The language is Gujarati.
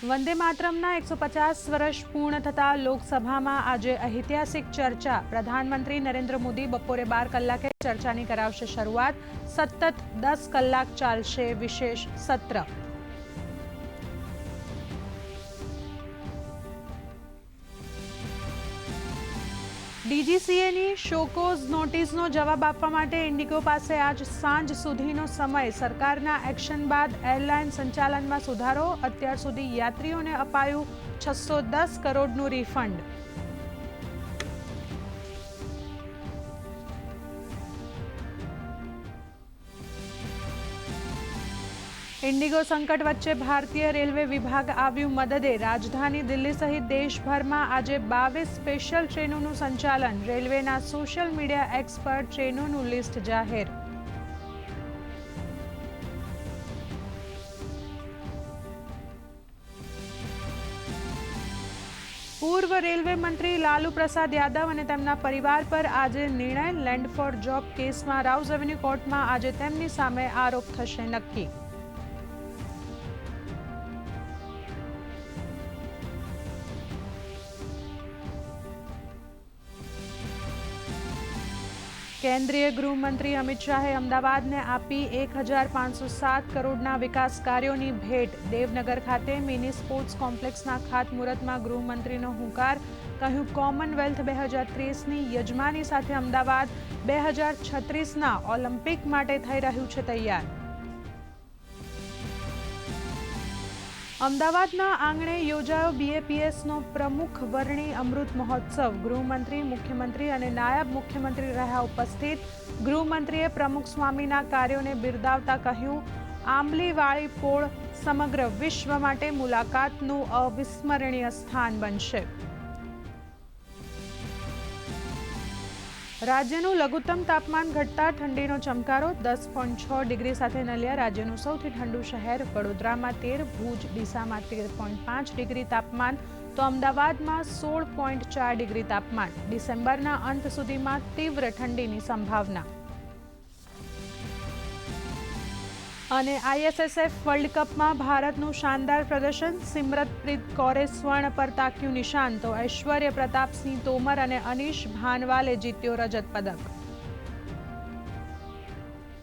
વંદે માતરમના એકસો પચાસ વર્ષ પૂર્ણ થતા લોકસભામાં આજે ઐતિહાસિક ચર્ચા. પ્રધાનમંત્રી નરેન્દ્ર મોદી બપોરે બાર કલાકે ચર્ચાની કરાવશે શરૂઆત. સતત દસ કલાક ચાલશે વિશેષ સત્ર. ડીજીસીએની શોકોઝ નોટિસનો જવાબ આપવા માટે ઇન્ડિગો પાસે આજ સાંજ સુધીનો સમય. સરકારના એક્શન બાદ એરલાઇન સંચાલનમાં સુધારો. અત્યાર સુધી યાત્રીઓને અપાયું છસો દસ કરોડનું રિફંડ. ઇન્ડિગો સંકટ વચ્ચે ભારતીય રેલવે વિભાગ આવ્યું મદદે. રાજધાની દિલ્હી સહિત દેશભરમાં આજે બાવીસ સ્પેશિયલ ટ્રેનોનું સંચાલન. રેલવેના સોશિયલ મીડિયા એક્સ પર ટ્રેનોનું લિસ્ટ જાહેર. પૂર્વ રેલવે મંત્રી લાલુ પ્રસાદ યાદવ અને તેમના પરિવાર પર આજે નિર્ણય લેન્ડ ફોર જોબ કેસમાં રાઉઝ એવન્યુ કોર્ટમાં આજે તેમની સામે આરોપ થશે નક્કી. કેન્દ્રીય ગૃહમંત્રી અમિત શાહે અમદાવાદને આપી એક હજાર પાંચસો સાત કરોડના વિકાસ કાર્યોની ભેટ. દેવનગર ખાતે મિની સ્પોર્ટ્સ કોમ્પ્લેક્સના ખાતમુહૂર્તમાં ગૃહમંત્રીનો હુંકાર. કહ્યું, કોમનવેલ્થ બે હજાર ત્રીસની યજમાની સાથે અમદાવાદ બે હજાર છત્રીસના ઓલિમ્પિક માટે થઈ રહ્યું છે તૈયાર. અમદાવાદના આંગણે યોજાયો બીએપીએસનો પ્રમુખ વર્ણી અમૃત મહોત્સવ. ગૃહમંત્રી, મુખ્યમંત્રી અને નાયબ મુખ્યમંત્રી રહ્યા ઉપસ્થિત. ગૃહમંત્રીએ પ્રમુખ સ્વામીના કાર્યોને બિરદાવતા કહ્યું, આંબલીવાળી પોળ સમગ્ર વિશ્વ માટે મુલાકાતનું અવિસ્મરણીય સ્થાન બનશે. રાજ્યનું લઘુત્તમ તાપમાન ઘટતા ઠંડીનો ચમકારો, દસ પોઈન્ટ છ ડિગ્રી સાથે નલિયા, રાજ્યનું સૌથી ઠંડુ શહેર વડોદરામાં તેર, ભુજ ડીસામાં તેર પોઈન્ટ પાંચ ડિગ્રી તાપમાન, તો અમદાવાદમાં સોળ પોઈન્ટ ચાર ડિગ્રી તાપમાન. ડિસેમ્બરના અંત સુધીમાં તીવ્ર ઠંડીની સંભાવના. અને આઈએસએસએફ વર્લ્ડ કપમાં ભારતનું શાનદાર પ્રદર્શન, સિમરતપ્રીત કૌરે સ્વર્ણ પર તાક્યું નિશાન, તો ઐશ્વર્ય પ્રતાપસિંહ તોમર અને અનીશ ભાનવાલે જીત્યો રજત પદક.